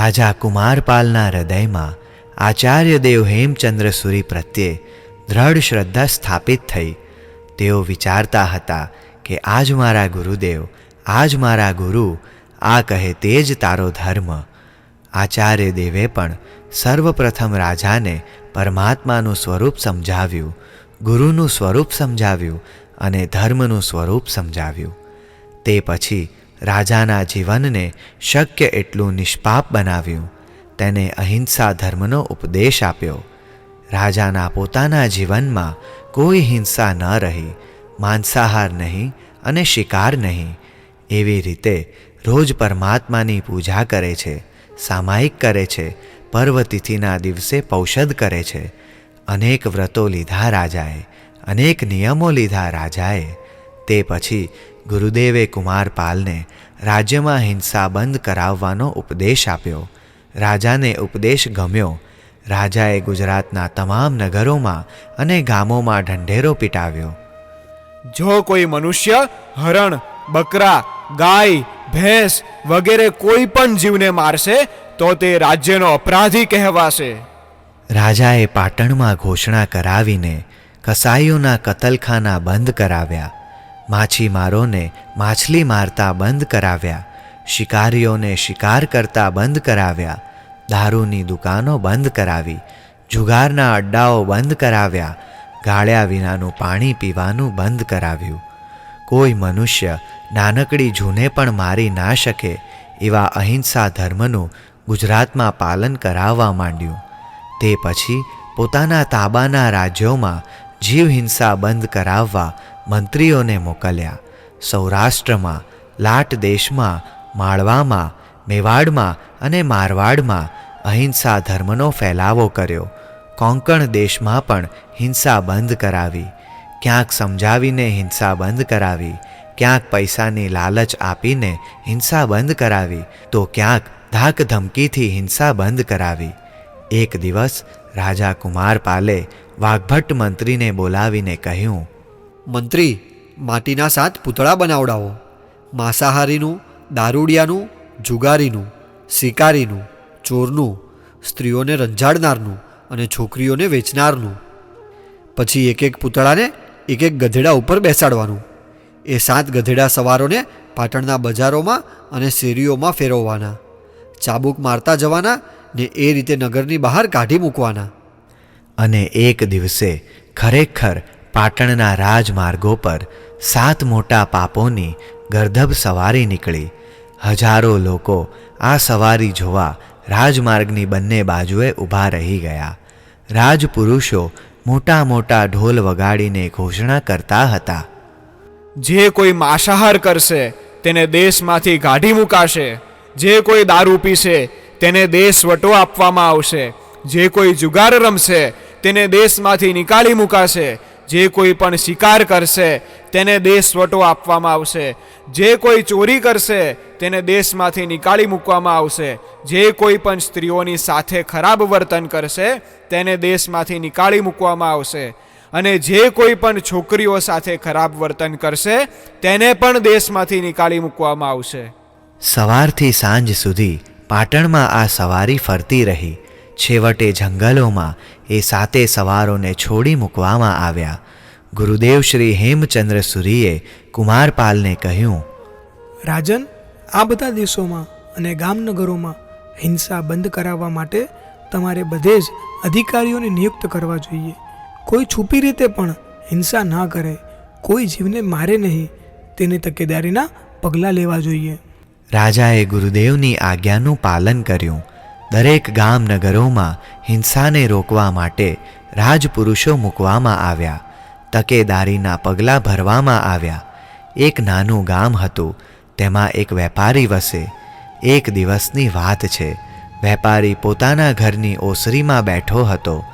રાજા કુમારપાલના હૃદયમાં આચાર્યદેવ હેમચંદ્ર સુરી પ્રત્યે દ્રઢ શ્રદ્ધા સ્થાપિત થઈ. તેઓ વિચારતા હતા કે આજ મારા ગુરુદેવ, આજ મારા ગુરુ, આ કહે તે જ તારો ધર્મ. આચાર્ય દેવે પણ સર્વપ્રથમ રાજાને પરમાત્માનું સ્વરૂપ સમજાવ્યું, ગુરુનું સ્વરૂપ સમજાવ્યું અને ધર્મનું સ્વરૂપ સમજાવ્યું. તે પછી રાજાના જીવનને શક્ય એટલું નિષ્પાપ બનાવ્યું. તેને અહિંસા ધર્મનો ઉપદેશ આપ્યો. રાજાના પોતાના જીવનમાં કોઈ હિંસા ન રહી, માંસાહાર નહીં અને શિકાર નહીં. એવી રીતે રોજ પરમાત્માની પૂજા કરે છે, સામાયિક કરે છે, પર્વતિથિના દિવસે પૌષધ કરે છે. અનેક વ્રતો લીધા રાજાએ, અનેક નિયમો લીધા રાજાએ. તે પછી ગુરુદેવે કુમારપાલને રાજ્યમાં હિંસા બંધ કરાવવાનો ઉપદેશ આપ્યો. રાજાને ઉપદેશ ગમ્યો. રાજાએ ગુજરાતના તમામ નગરોમાં અને ગામોમાં ઢંઢેરો પીટાવ્યો. જો કોઈ મનુષ્ય હરણ બકરા ગાય ભેંસ વગેરે કોઈ પણ જીવને મારશે તો તે રાજ્યનો અપરાધી કહેવાશે. રાજાએ પાટણમાં ઘોષણા કરાવીને કસાઈઓના કતલખાના બંધ કરાવ્યા. માછીમારોને માછલી મારતા બંધ કરાવ્યા, શિકારીઓને શિકાર કરતા બંધ કરાવ્યા, દારૂની દુકાનો બંધ કરાવી, જુગારના અડ્ડાઓ બંધ કરાવ્યા, ગાળ્યા વિનાનું પાણી પીવાનું બંધ કરાવ્યું. કોઈ મનુષ્ય નાનકડી જૂને પણ મારી ના શકે એવા અહિંસા ધર્મનું ગુજરાતમાં પાલન કરાવવા માંડ્યું. તે પછી પોતાના તાબાના રાજ્યોમાં જીવ હિંસા બંધ કરાવવા મંત્રીઓને મોકલ્યા. સૌરાષ્ટ્રમાં, લાટ દેશમાં, માળવામાં, મેવાડમાં અને મારવાડમાં અહિંસા ધર્મનો ફેલાવો કર્યો. કોંકણ દેશમાં પણ હિંસા બંધ કરાવી. ક્યાંક સમજાવીને હિંસા બંધ કરાવી, ક્યાંક પૈસાની લાલચ આપીને હિંસા બંધ કરાવી, તો ક્યાંક ધાક ધમકીથી હિંસા બંધ કરાવી. એક દિવસ રાજા કુમારપાલે વાઘભટ્ટ મંત્રીને બોલાવીને કહ્યું મંત્રી, માટીના સાત પૂતળા બનાવડાવો. માંસાહારીનું, દારૂડિયાનું, જુગારીનું, શિકારીનું, ચોરનું, સ્ત્રીઓને રંજાડનારનું અને છોકરીઓને વેચનારનું. પછી એક એક પૂતળાને એક એક ગધેડા ઉપર બેસાડવાનું. એ સાત ગધેડા સવારોને પાટણના બજારોમાં અને શેરીઓમાં ફેરવવાના. ચાબુક મારતા જવાના ને એ રીતે નગરની બહાર કાઢી મૂકવાના. અને એક દિવસે ખરેખર પાટણના રાજમાર્ગો પર સાત મોટા પાપોની ગર્ધભ સવારી નીકળી. હજારો લોકો આ સવારી જોવા રાજમાર્ગની બંને બાજુએ ઊભા રહી ગયા. રાજપુરુષો મોટા મોટા ઢોલ વગાડીને ઘોષણા કરતા હતા. જે કોઈ માંસાહાર કરશે, તેને દેશમાંથી કાઢી મુકાશે. જે કોઈ દારૂ પીશે, તેને દેશ વટો આપવામાં આવશે. જે કોઈ જુગાર રમશે, તેને દેશમાંથી નીકાળી મુકાશે. જે કોઈ પણ શિકાર કરશે, તેને દેશવટો આપવામાં આવશે. જે કોઈ ચોરી કરશે, તેને દેશમાંથી નીકાળી મૂકવામાં આવશે. જે કોઈ પણ સ્ત્રીઓની સાથે ખરાબ વર્તન કરશે, તેને દેશમાંથી નીકાળી મૂકવામાં આવશે. અને જે કોઈ પણ છોકરીઓ સાથે ખરાબ વર્તન કરશે, તેને પણ દેશમાંથી નીકાળી મૂકવામાં આવશે. સવારથી સાંજ સુધી પાટણમાં આ સવારી ફરતી રહી. છેવટે જંગલોમાં એ સાતે સવારોને છોડી મૂકવામાં આવ્યા. ગુરુદેવ શ્રી હેમચંદ્ર સુરીએ કુમારપાલને કહ્યું રાજન આ બધા દેશોમાં અને ગામનગરોમાં હિંસા બંધ કરાવવા માટે તમારે બધે જ અધિકારીઓને નિયુક્ત કરવા જોઈએ. કોઈ છુપી રીતે પણ હિંસા ના કરે. કોઈ જીવને મારે નહીં. તેની તકેદારીના પગલાં લેવા જોઈએ. રાજાએ ગુરુદેવની આજ્ઞાનું પાલન કર્યું. દરેક ગામનગરોમાં હિંસાને રોકવા માટે રાજપુરુષો મૂકવામાં આવ્યા, તકેદારીના પગલાં ભરવામાં આવ્યા. એક નાનું ગામ હતું, તેમાં એક વેપારી વસે. એક દિવસની વાત છે, વેપારી પોતાના ઘરની ઓસરીમાં બેઠો હતો.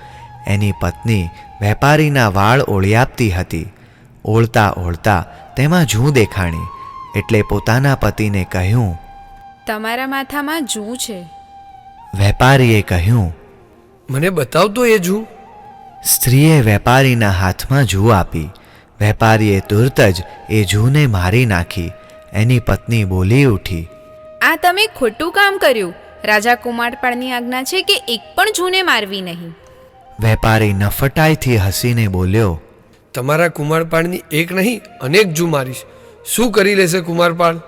એની પત્ની વેપારીના વાળ ઓળિયાપતી હતી. ઓળતા ઓળતા તેમાં જૂ દેખાણી, એટલે પોતાના પતિને કહ્યું, તમારા માથામાં જૂ છે. વેપારીએ કહ્યું મને બતાવતો એ જુ. સ્ત્રીએ વેપારીના હાથમાં જૂ આપી. વેપારીએ તુરત જ એ જૂને મારી નાખી. એની પત્ની બોલી ઉઠી આ તમે ખોટું કામ કર્યું. રાજા કુમારપાળની આજ્ઞા છે કે એક પણ જૂને મારવી નહીં. વેપારી નફટાઈથી હસીને બોલ્યો તમારા કુમારપાળની એક નહીં અનેક જૂ મારીશ. શું કરી લેશે કુમારપાળ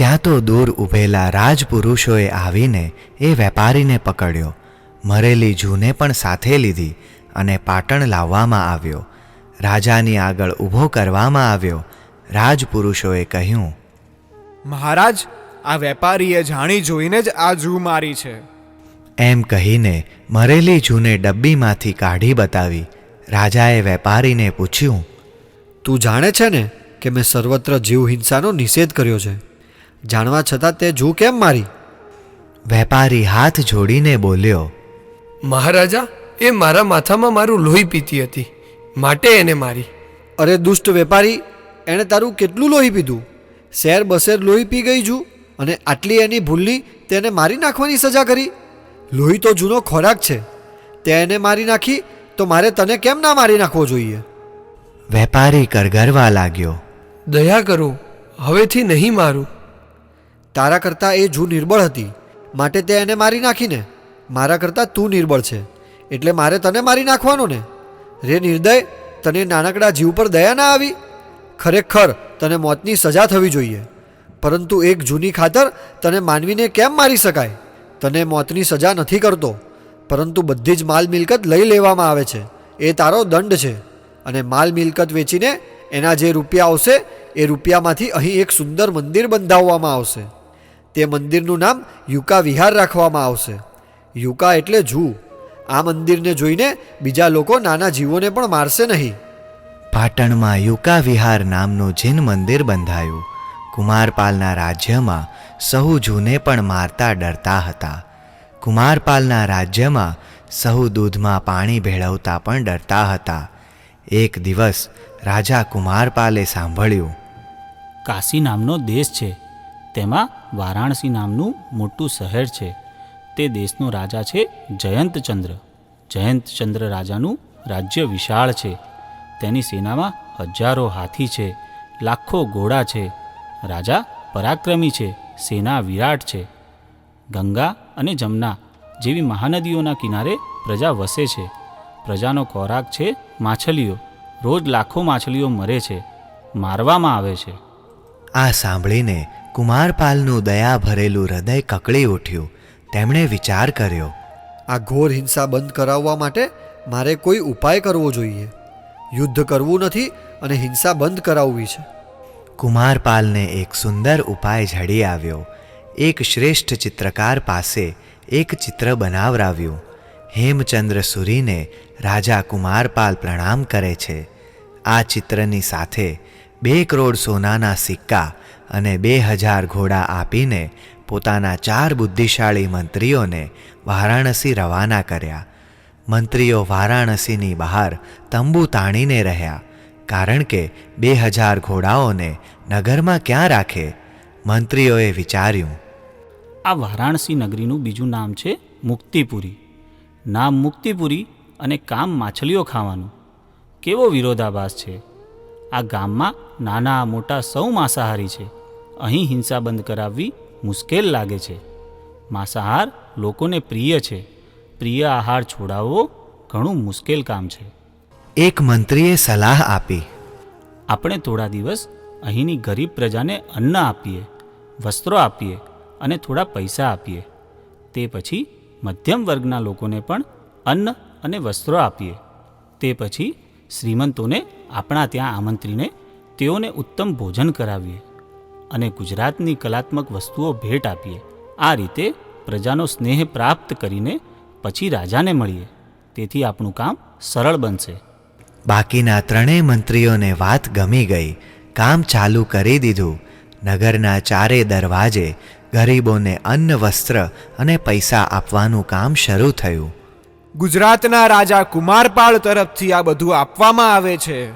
ત્યાં તો દૂર ઊભેલા રાજપુરુષોએ આવીને એ વેપારીને પકડ્યો. મરેલી જૂને પણ સાથે લીધી અને પાટણ લાવવામાં આવ્યો. રાજાની આગળ ઊભો કરવામાં આવ્યો. રાજપુરુષોએ કહ્યું મહારાજ આ વેપારીએ જાણી જોઈને જ આ જૂ મારી છે. એમ કહીને મરેલી જૂને ડબ્બીમાંથી કાઢી બતાવી રાજાએ વેપારીને પૂછ્યું તું જાણે છે ને કે મેં સર્વત્ર જીવ હિંસાનો નિષેધ કર્યો છે? જાણવા છતાં તે જૂ કેમ મારી? વેપારી હાથ જોડીને બોલ્યો મહારાજા એ મારા માથામાં મારું લોહી પીતી હતી. માટે એને મારી. અરે દુષ્ટ વેપારી એણે તારું કેટલું લોહી પીધું? શેર બસેર લોહી પી ગઈ છું અને આટલી એની ભૂલની તેને મારી નાખવાની સજા કરી? લોહી તો જૂનો ખોરાક છે. તે એને મારી નાખી તો મારે તને કેમ ના મારી નાખવો જોઈએ? વેપારી કરગરવા લાગ્યો. દયા કરો હવેથી નહીં મારું. તારા કરતાં એ જૂ નિર્બળ હતી. માટે તે એને મારી નાખીને. મારા કરતાં તું નિર્બળ છે. એટલે મારે તને મારી નાખવાનો ને. રે નિર્દય, તને નાનકડા જીવ પર દયા ના આવી? ખરેખર તને મોતની સજા થવી જોઈએ. પરંતુ એક જૂની ખાતર તને માનવીને કેમ મારી શકાય? તને મોતની સજા નથી કરતો. પરંતુ બધી જ માલ મિલકત લઈ લેવામાં આવે છે. એ તારો દંડ છે. અને માલ મિલકત વેચીને એના જે રૂપિયા આવશે, એ રૂપિયામાંથી અહીં એક સુંદર મંદિર બંધાવવામાં આવશે. તે મંદિરનું નામ યુકા વિહાર રાખવામાં આવશે. યુકા એટલે જૂ. આ મંદિરને જોઈને બીજા લોકો નાના જીવોને પણ મારશે નહીં. પાટણમાં યુકા વિહાર નામનું જૈન મંદિર બંધાયું. કુમારપાલના રાજ્યમાં સહુ જૂને પણ મારતા ડરતા હતા. કુમારપાલના રાજ્યમાં સહુ દૂધમાં પાણી ભેળવતા પણ ડરતા હતા. એક દિવસ રાજા કુમારપાલે સાંભળ્યું કાશી નામનો દેશ છે. તેમાં વારાણસી નામનું મોટું શહેર છે. તે દેશનો રાજા છે જયંતચંદ્ર. જયંતચંદ્ર રાજાનું રાજ્ય વિશાળ છે. તેની સેનામાં હજારો હાથી છે, લાખો ઘોડા છે. રાજા પરાક્રમી છે, સેના વિરાટ છે. ગંગા અને જમના જેવી મહાનદીઓના કિનારે પ્રજા વસે છે. પ્રજાનો ખોરાક છે માછલીઓ. રોજ લાખો માછલીઓ મરે છે. મારવામાં આવે છે. આ સાંભળીને કુમારપાલનું દયા ભરેલું હૃદય કકળી ઉઠ્યું. તેમણે વિચાર કર્યો આ ઘોર હિંસા બંધ કરાવવા માટે મારે કોઈ ઉપાય કરવો જોઈએ. યુદ્ધ કરવું નથી અને હિંસા બંધ કરાવવી છે. કુમારપાલને એક સુંદર ઉપાય ઝડી આવ્યો. એક શ્રેષ્ઠ ચિત્રકાર પાસે એક ચિત્ર બનાવરાવ્યું. હેમચંદ્ર સુરીને રાજા કુમારપાલ પ્રણામ કરે છે. આ ચિત્રની સાથે બે કરોડ સોનાના સિક્કા અને બે હજાર ઘોડા આપીને પોતાના ચાર બુદ્ધિશાળી મંત્રીઓને વારાણસી રવાના કર્યા. મંત્રીઓ વારાણસીની બહાર તંબુ તાણીને રહ્યા, કારણ કે બે હજાર ઘોડાઓને નગરમાં ક્યાં રાખે? મંત્રીઓએ વિચાર્યું. આ વારાણસી નગરીનું બીજું નામ છે મુક્તિપુરી. નામ મુક્તિપુરી અને કામ માછલીઓ ખાવાનું. કેવો વિરોધાભાસ છે. આ ગામમાં નાના મોટા સૌ માંસાહારી છે. અહીં હિંસા બંધ કરાવવી મુશ્કેલ લાગે છે. માંસાહાર લોકોને પ્રિય છે. પ્રિય આહાર છોડાવવો ઘણું મુશ્કેલ કામ છે. એક મંત્રીએ સલાહ આપી. આપણે થોડા દિવસ અહીંની ગરીબ પ્રજાને અન્ન આપીએ વસ્ત્રો આપીએ અને થોડા પૈસા આપીએ. તે પછી મધ્યમ વર્ગના લોકોને પણ અન્ન અને વસ્ત્રો આપીએ. તે પછી શ્રીમંતોને આપણા ત્યાં આમંત્રીને તેઓને ઉત્તમ ભોજન કરાવીએ. અને ગુજરાતની કલાત્મક વસ્તુઓ ભેટ આપીએ. આ રીતે પ્રજાનો સ્નેહ પ્રાપ્ત કરીને પછી રાજાને મળીએ. તેથી આપણું કામ સરળ બનશે. બાકીના ત્રણેય મંત્રીઓને વાત ગમી ગઈ. કામ ચાલુ કરી દીધું. નગરના ચારે દરવાજે ગરીબોને અન્ન વસ્ત્ર અને પૈસા આપવાનું કામ શરૂ થયું. ગુજરાતના રાજા કુમારપાળ તરફથી આ બધું આપવામાં આવે છે.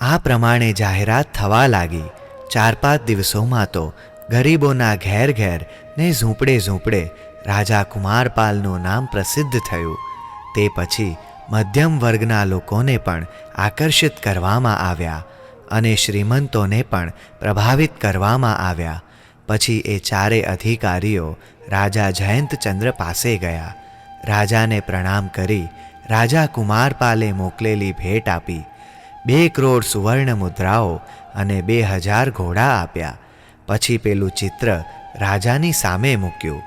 આ પ્રમાણે જાહેરાત થવા લાગી. ચાર પાંચ દિવસોમાં તો ગરીબોના ઘેર ઘેર ને ઝૂંપડે ઝૂંપડે રાજા કુમારપાલનું નામ પ્રસિદ્ધ થયું. તે પછી મધ્યમ વર્ગના લોકોને પણ આકર્ષિત કરવામાં આવ્યા અને શ્રીમંતોને પણ પ્રભાવિત કરવામાં આવ્યા. પછી એ ચારે અધિકારીઓ રાજા જયંતચંદ્ર પાસે ગયા. રાજાને પ્રણામ કરી રાજા કુમારપાલે મોકલેલી ભેટ આપી. બે કરોડ સુવર્ણ મુદ્રાઓ અને બે હજાર ઘોડા આપ્યા. પછી પેલું ચિત્ર રાજાની સામે મૂક્યું.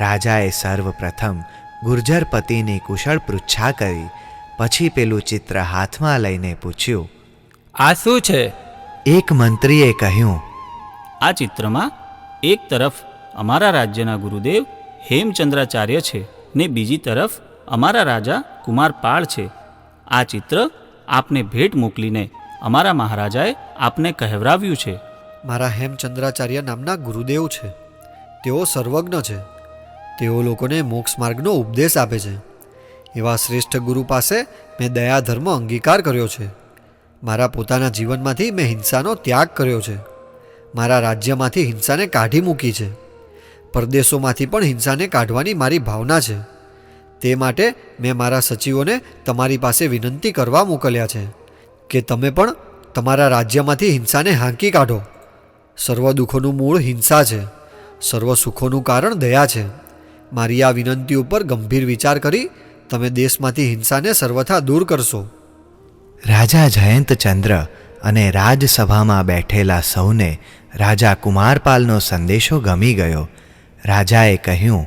રાજાએ સર્વપ્રથમ ગુર્જરપતિની કુશળ પૃચ્છા કરી. પછી પેલું ચિત્ર હાથમાં લઈને પૂછ્યું આ શું છે? એક મંત્રીએ કહ્યું આ ચિત્રમાં એક તરફ અમારા રાજ્યના ગુરુદેવ હેમચંદ્રાચાર્ય છે ને બીજી તરફ અમારા રાજા કુમારપાળ છે. આ ચિત્ર આપને ભેટ મોકલીને અમારા મહારાજાએ આપને કહેવરાવ્યું છે. મારા હેમચંદ્રાચાર્ય નામના ગુરુદેવ છે. તેઓ સર્વજ્ઞ છે. તેઓ લોકોને મોક્ષ માર્ગનો ઉપદેશ આપે છે. એવા શ્રેષ્ઠ ગુરુ પાસે મેં દયા ધર્મ અંગીકાર કર્યો છે. મારા પોતાના જીવનમાંથી મેં હિંસાનો ત્યાગ કર્યો છે. મારા રાજ્યમાંથી હિંસાને કાઢી મૂકી છે. પરદેશોમાંથી પણ હિંસાને કાઢવાની મારી ભાવના છે. તે માટે મેં મારા સચિવોને તમારી પાસે વિનંતી કરવા મોકલ્યા છે કે તમે પણ તમારા રાજ્યમાંથી હિંસાને હાંકી કાઢો. સર્વ દુઃખોનું મૂળ હિંસા છે. સર્વ સુખોનું કારણ દયા છે. મારી આ વિનંતી ઉપર ગંભીર વિચાર કરી તમે દેશમાંથી હિંસાને સર્વથા દૂર કરશો. રાજા જયંતચંદ્ર અને રાજસભામાં બેઠેલા સૌને રાજા કુમારપાલનો સંદેશો ગમી ગયો. રાજાએ કહ્યું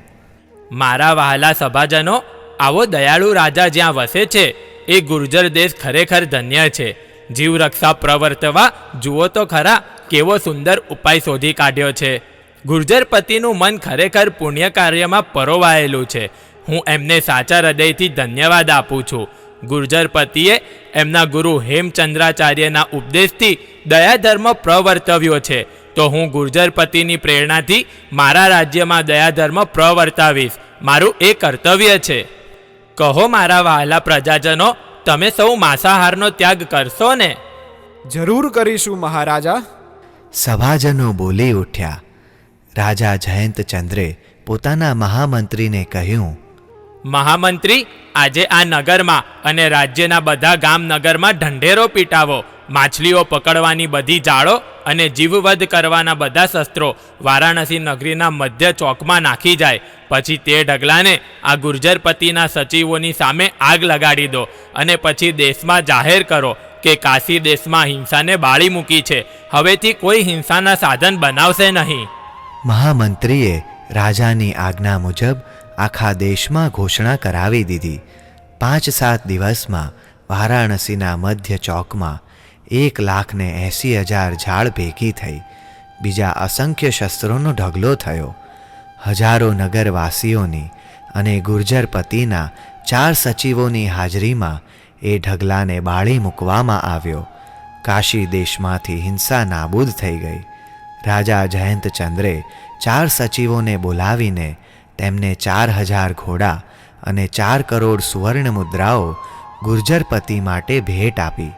મારા વહાલા સભાજનો, આવો દયાળુ રાજા જ્યાં વસે છે, એ ગુર્જર દેશ ખરેખર ધન્ય છે. જીવ રક્ષા પ્રવર્તવા, જુઓ તો ખરા, કેવો સુંદર ઉપાય શોધી કાઢ્યો છે. ગુર્જરપતિનું મન ખરેખર પુણ્ય કાર્યમાં પરોવાયેલું છે. હું એમને સાચા હૃદયથી ધન્યવાદ આપું છું. ગુર્જરપતિએ એમના ગુરુ હેમચંદ્રાચાર્યના ઉપદેશથી દયાધર્મ પ્રવર્તવ્યો છે. તો હું ગુર્જરપતિની પ્રેરણાથી મારા રાજ્યમાં દયાધર્મ પ્રવર્તાવીશ. મારું એ કર્તવ્ય છે. કહો મારા વહાલા પ્રજાજનો તમે સૌ માંસાહારનો ત્યાગ કરશો ને? જરૂર કરીશું મહારાજા. સભાજનો બોલી ઉઠ્યા. રાજા જયંતચંદ્રે પોતાના મહામંત્રીને કહ્યું મહામંત્રી આજે આ નગરમાં અને રાજ્યના બધા ગામ નગરમાં ઢંઢેરો પીટાવો માછલીઓ પકડવાની બધી જાળો અને જીવવધ કરવાના બધા શસ્ત્રો વારાણસી નગરીના મધ્ય ચોકમાં નાખી જાય. પછી તે ઢગલાને આ ગુર્જરપતિના સચિવોની સામે આગ લગાડી દો અને પછી દેશમાં જાહેર કરો કે કાશી દેશમાં હિંસાને બાળી મૂકી છે. હવેથી કોઈ હિંસાના સાધન બનાવશે નહીં. મહામંત્રીએ રાજાની આજ્ઞા મુજબ આખા દેશમાં ઘોષણા કરાવી દીધી. પાંચ સાત દિવસમાં વારાણસીના મધ્ય ચોકમાં એક લાખને એંસી હજાર ઝાડ ભેગી થઈ. બીજા અસંખ્ય શસ્ત્રોનો ઢગલો થયો. હજારો નગરવાસીઓની અને ગુર્જરપતિના ચાર સચિવોની હાજરીમાં એ ઢગલાને બાળી મૂકવામાં આવ્યો. કાશી દેશમાંથી હિંસા નાબૂદ થઈ ગઈ. રાજા જયંતચંદ્રે ચાર સચિવોને બોલાવીને તેમને ચાર હજાર ઘોડા અને ચાર કરોડ સુવર્ણ મુદ્રાઓ ગુર્જરપતિ માટે ભેટ આપી.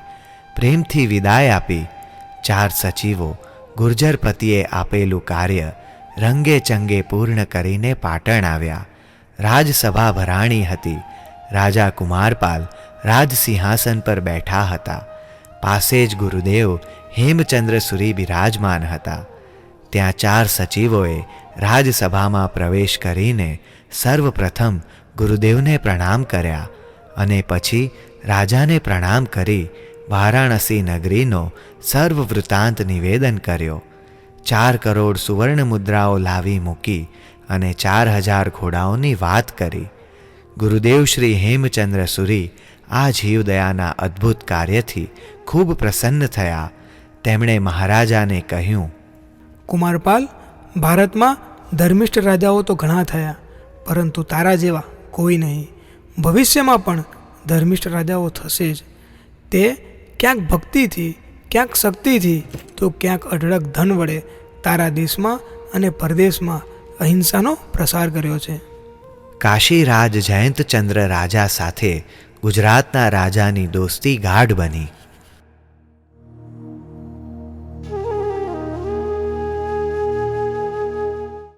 પ્રેમથી વિદાય આપી ચાર સચિવો ગુર્જરપતિએ આપેલું કાર્ય રંગે ચંગે પૂર્ણ કરીને પાટણ આવ્યા. રાજસભા ભરાણી હતી. રાજા કુમારપાલ રાજસિંહાસન પર બેઠા હતા. પાસે જ ગુરુદેવ હેમચંદ્ર સુરી બિરાજમાન હતા. ત્યાં ચાર સચિવોએ રાજસભામાં પ્રવેશ કરીને સર્વપ્રથમ ગુરુદેવને પ્રણામ કર્યા અને પછી રાજાને પ્રણામ કરી વારાણસી નગરીનો સર્વ વૃત્તાંત નિવેદન કર્યો. ચાર કરોડ સુવર્ણ મુદ્રાઓ લાવી મૂકી અને ચાર હજાર ઘોડાઓની વાત કરી. ગુરુદેવ શ્રી હેમચંદ્ર સુરી આ જીવદયાના અદ્ભુત કાર્યથી ખૂબ પ્રસન્ન થયા. તેમણે મહારાજાને કહ્યું, કુમારપાલ, ભારતમાં ધર્મિષ્ઠ રાજાઓ તો ઘણા થયા, પરંતુ તારા જેવા કોઈ નહીં. ભવિષ્યમાં પણ ધર્મિષ્ઠ રાજાઓ થશે જ. તે ક્યાંક ભક્તિથી, ક્યાંક શક્તિથી, તો ક્યાંક અઢળક ધન વડે તારા દેશમાં અને પરદેશમાં અહિંસાનો પ્રસાર કર્યો છે. કાશીરાજ જયંતચંદ્ર રાજા સાથે ગુજરાતના રાજાની દોસ્તી ગાઢ બની.